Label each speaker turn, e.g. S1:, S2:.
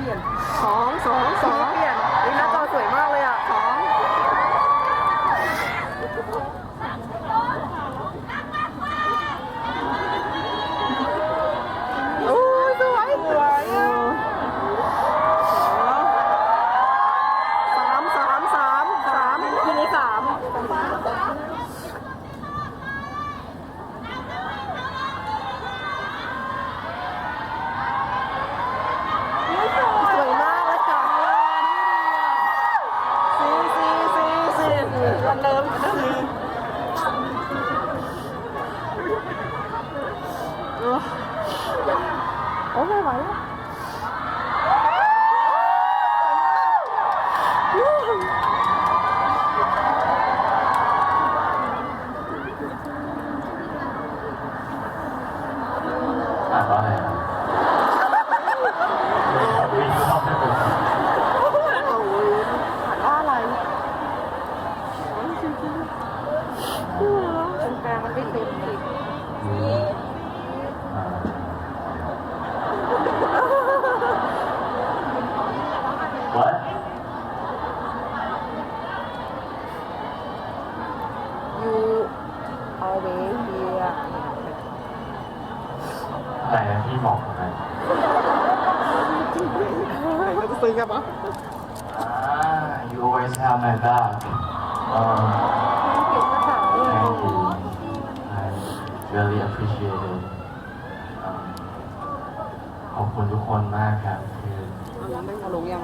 S1: ลี่
S2: ยนสอง
S1: สองสอง 오늘 봐요? 아, 아. มันไม่เต็มอีก
S2: อ่า What
S1: ยูเอาเวเฮีย
S2: ไรนะที่บอกนะ
S1: เราจะซื้อกันปะ
S2: อ่า you always have my back really appreciate it. เอ่อขอบคุณทุกคนมากครับคือ
S1: เอายังไม่เอาลงยัง